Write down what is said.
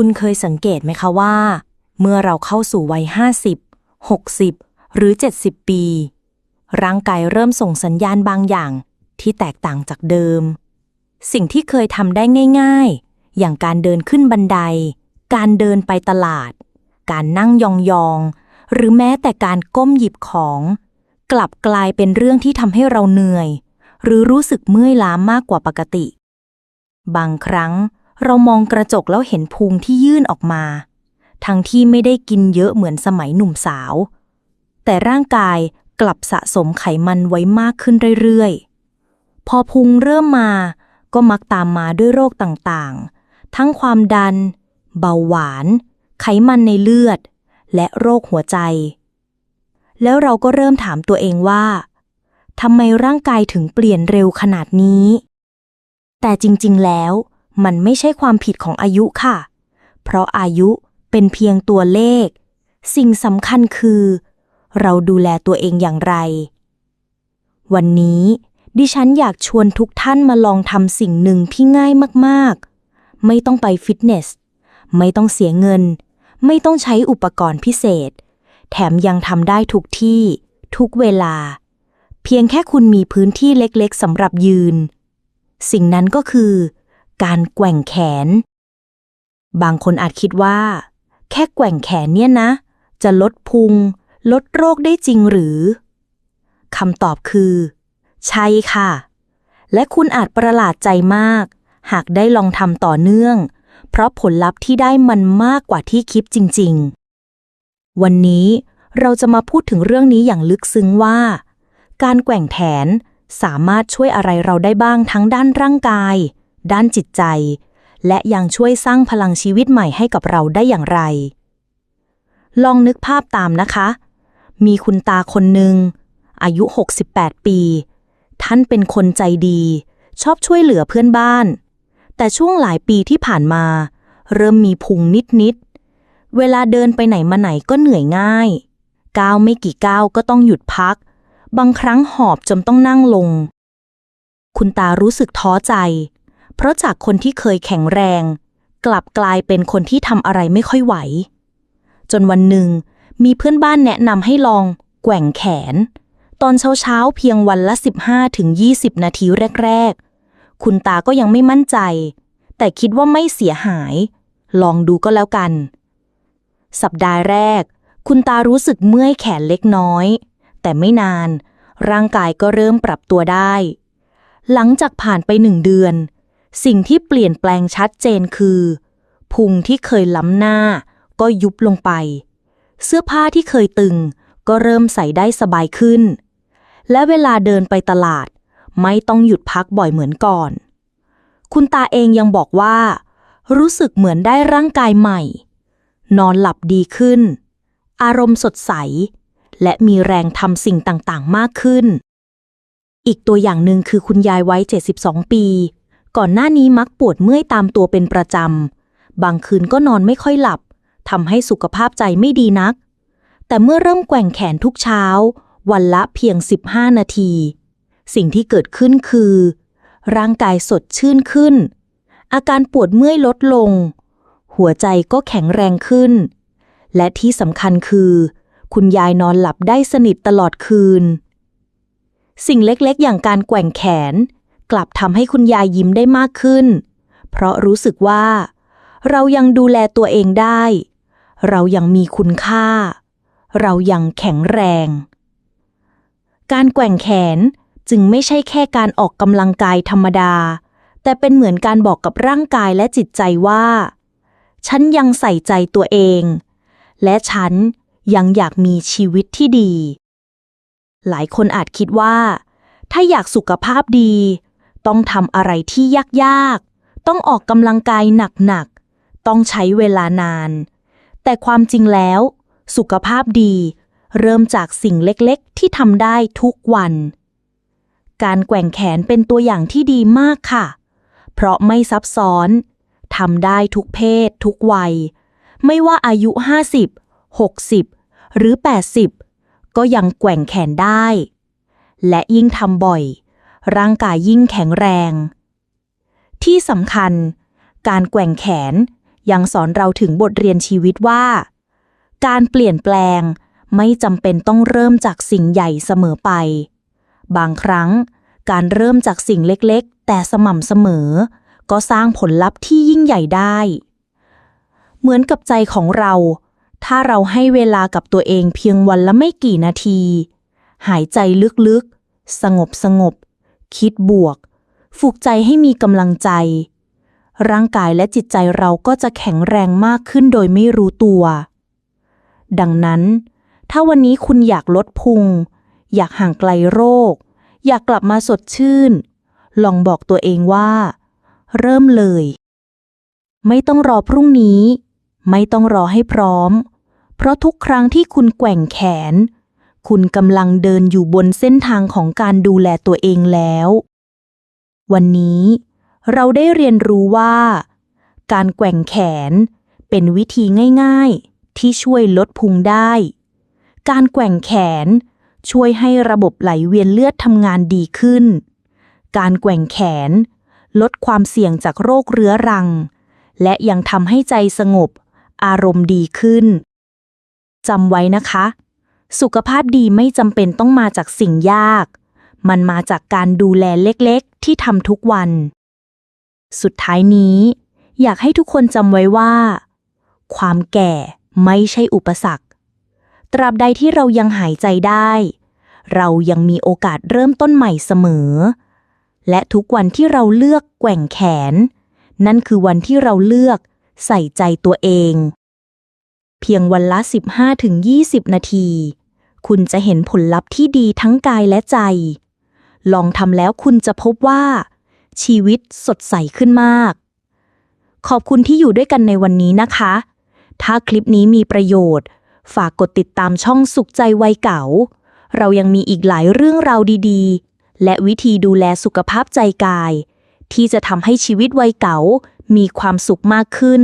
คุณเคยสังเกตไหมคะว่า เมื่อเราเข้าสู่วัย 50 60 หรือ 70 ปี ร่างกายเริ่มส่งสัญญาณบางอย่างที่แตกต่างจากเดิม สิ่งที่เคยทำได้ง่าย ๆ อย่างการเดินขึ้นบันได การเดินไปตลาด การนั่งยองๆ หรือแม้แต่การก้มหยิบของ กลับกลายเป็นเรื่องที่ทำให้เราเหนื่อย หรือรู้สึกเมื่อยล้ามากกว่าปกติ บางครั้ง เรามองกระจกแล้วเห็นพุงที่ยื่นออกมา ทั้งที่ไม่ได้กินเยอะเหมือนสมัยหนุ่มสาว แต่ร่างกายกลับสะสมไขมันไว้มากขึ้นเรื่อยๆ พอพุงเริ่มมาก็มักตามมาด้วยโรคต่างๆ ทั้งความดัน เบาหวาน ไขมันในเลือด และโรคหัวใจ แล้วเราก็เริ่มถามตัวเองว่าทำไมร่างกายถึงเปลี่ยนเร็วขนาดนี้ แต่จริงๆแล้ว มันไม่ใช่ความผิดของอายุค่ะ เพราะอายุเป็นเพียงตัวเลข สิ่งสำคัญคือ เราดูแลตัวเองอย่างไร วันนี้ ดิฉันอยากชวนทุกท่านมาลองทำสิ่งหนึ่งที่ง่ายมากๆ ไม่ต้องไปฟิตเนส ไม่ต้องเสียเงิน ไม่ต้องใช้อุปกรณ์พิเศษ แถมยังทำได้ทุกที่ ทุกเวลา เพียงแค่คุณมีพื้นที่เล็กๆสำหรับยืน สิ่งนั้นก็คือ การแกว่งแขน บางคนอาจคิดว่า แค่แกว่งแขนเนี่ยนะ จะลดพุง ลดโรคได้จริงหรือคำตอบคือ ใช่ค่ะ และคุณอาจประหลาดใจมาก หากได้ลองทำต่อเนื่อง เพราะผลลัพธ์ที่ได้มันมากกว่าที่คิดจริง ๆ วันนี้เราจะมาพูดถึงเรื่องนี้อย่างลึกซึ้งว่า การแกว่งแขนสามารถช่วยอะไรเราได้บ้างทั้งด้านร่างกาย ด้านจิตใจ และยังช่วยสร้างพลังชีวิตใหม่ให้กับเราได้อย่างไร ลองนึกภาพตามนะคะ มีคุณตาคนหนึ่ง อายุ 68 ปี ท่านเป็นคนใจดี ชอบช่วยเหลือเพื่อนบ้าน แต่ช่วงหลายปีที่ผ่านมา เริ่มมีพุงนิดๆ เวลาเดินไปไหนมาไหนก็เหนื่อยง่าย ก้าวไม่กี่ก้าวก็ต้องหยุดพัก บางครั้งหอบจนต้องนั่งลงคุณตารู้สึกท้อใจ เพราะจากคนที่เคยแข็งแรง กลับกลายเป็นคนที่ทำอะไรไม่ค่อยไหว จนวันหนึ่ง มีเพื่อนบ้านแนะนำให้ลอง แกว่งแขน ตอนเช้าๆเพียงวันละ 15ถึง20 นาทีแรก ๆ คุณตาก็ยังไม่มั่นใจ แต่คิดว่าไม่เสียหาย ลองดูก็แล้วกัน สัปดาห์แรก คุณตารู้สึกเมื่อยแขนเล็กน้อย แต่ไม่นาน ร่างกายก็เริ่มปรับตัวได้ หลังจากผ่านไปหนึ่งเดือน สิ่งที่เปลี่ยนแปลงชัดเจนคือ พุงที่เคยล้ำหน้า ก็ยุบลงไป เสื้อผ้าที่เคยตึง ก็เริ่มใส่ได้สบายขึ้น และเวลาเดินไปตลาด ไม่ต้องหยุดพักบ่อยเหมือนก่อน คุณตาเองยังบอกว่า รู้สึกเหมือนได้ร่างกายใหม่ นอนหลับดีขึ้น อารมณ์สดใส และมีแรงทำสิ่งต่างๆ มากขึ้น อีกตัวอย่างหนึ่งคือคุณยายวัย 72 ปี ก่อนหน้านี้มักปวดเมื่อยตามตัวเป็นประจำ บางคืนก็นอนไม่ค่อยหลับทำให้สุขภาพใจไม่ดีนัก แต่เมื่อเริ่มแกว่งแขนทุกเช้า วันละเพียง 15 นาที สิ่งที่เกิดขึ้นคือ ร่างกายสดชื่นขึ้น อาการปวดเมื่อยลดลง หัวใจก็แข็งแรงขึ้น และที่สำคัญคือ คุณยายนอนหลับได้สนิทตลอดคืน สิ่งเล็กๆ อย่างการแกว่งแขน กลับทำให้คุณยายยิ้มได้มากขึ้น เพราะรู้สึกว่า เรายังดูแลตัวเองได้ เรายังมีคุณค่า เรายังแข็งแรง การแกว่งแขนจึงไม่ใช่แค่การออกกำลังกายธรรมดา แต่เป็นเหมือนการบอกกับร่างกายและจิตใจว่า ฉันยังใส่ใจตัวเอง และฉันยังอยากมีชีวิตที่ดี หลายคนอาจคิดว่า ถ้าอยากสุขภาพดี ต้องทำอะไรที่ยากๆ ต้องออกกำลังกายหนักๆ ต้องใช้เวลานาน แต่ความจริงแล้ว สุขภาพดี เริ่มจากสิ่งเล็กๆ ที่ทำได้ทุกวัน การแกว่งแขนเป็นตัวอย่างที่ดีมากค่ะ เพราะไม่ซับซ้อนทำได้ทุกเพศ ทุกวัย ไม่ว่าอายุ 50 60 หรือ 80 ก็ยังแกว่งแขนได้ และยิ่งทำบ่อย ร่างกายยิ่งแข็งแรง ที่สำคัญ การแกว่งแขนยังสอนเราถึงบทเรียนชีวิตว่า การเปลี่ยนแปลงไม่จำเป็นต้องเริ่มจากสิ่งใหญ่เสมอไป บางครั้ง การเริ่มจากสิ่งเล็กๆ แต่สม่ำเสมอ ก็สร้างผลลัพธ์ที่ยิ่งใหญ่ได้ เหมือนกับใจของเรา ถ้าเราให้เวลากับตัวเองเพียงวันละไม่กี่นาที หายใจลึกๆ สงบสงบ คิดบวก ฝึกใจให้มีกำลังใจ ร่างกายและจิตใจเราก็จะแข็งแรงมากขึ้นโดยไม่รู้ตัว ดังนั้น ถ้าวันนี้คุณอยากลดพุง อยากห่างไกลโรค อยากกลับมาสดชื่น ลองบอกตัวเองว่า เริ่มเลย ไม่ต้องรอพรุ่งนี้ ไม่ต้องรอให้พร้อม เพราะทุกครั้งที่คุณแกว่งแขน คุณกำลังเดินอยู่บนเส้นทางของการดูแลตัวเองแล้ว วันนี้เราได้เรียนรู้ว่า การแกว่งแขนเป็นวิธีง่ายๆ ที่ช่วยลดพุงได้ การแกว่งแขนช่วยให้ระบบไหลเวียนเลือดทำงานดีขึ้น การแกว่งแขน ลดความเสี่ยงจากโรคเรื้อรัง และยังทำให้ใจสงบ อารมณ์ดีขึ้นจำไว้นะคะ สุขภาพดีไม่จำเป็นต้องมาจากสิ่งยาก มันมาจากการดูแลเล็กๆ ที่ทำทุกวัน สุดท้ายนี้ อยากให้ทุกคนจำไว้ว่า ความแก่ไม่ใช่อุปสรรค ตราบใดที่เรายังหายใจได้ เรายังมีโอกาสเริ่มต้นใหม่เสมอ และทุกวันที่เราเลือกแกว่งแขน นั่นคือวันที่เราเลือกใส่ใจตัวเอง เพียงวันละ 15-20 นาที คุณจะเห็นผลลัพธ์ที่ดีทั้งกายและใจ ลองทำแล้วคุณจะพบว่า ชีวิตสดใสขึ้นมาก ขอบคุณที่อยู่ด้วยกันในวันนี้นะคะ ถ้าคลิปนี้มีประโยชน์ ฝากกดติดตามช่องสุขใจวัยเก่า เรายังมีอีกหลายเรื่องราวดีๆ และวิธีดูแลสุขภาพใจกาย ที่จะทำให้ชีวิตวัยเก่ามีความสุขมากขึ้น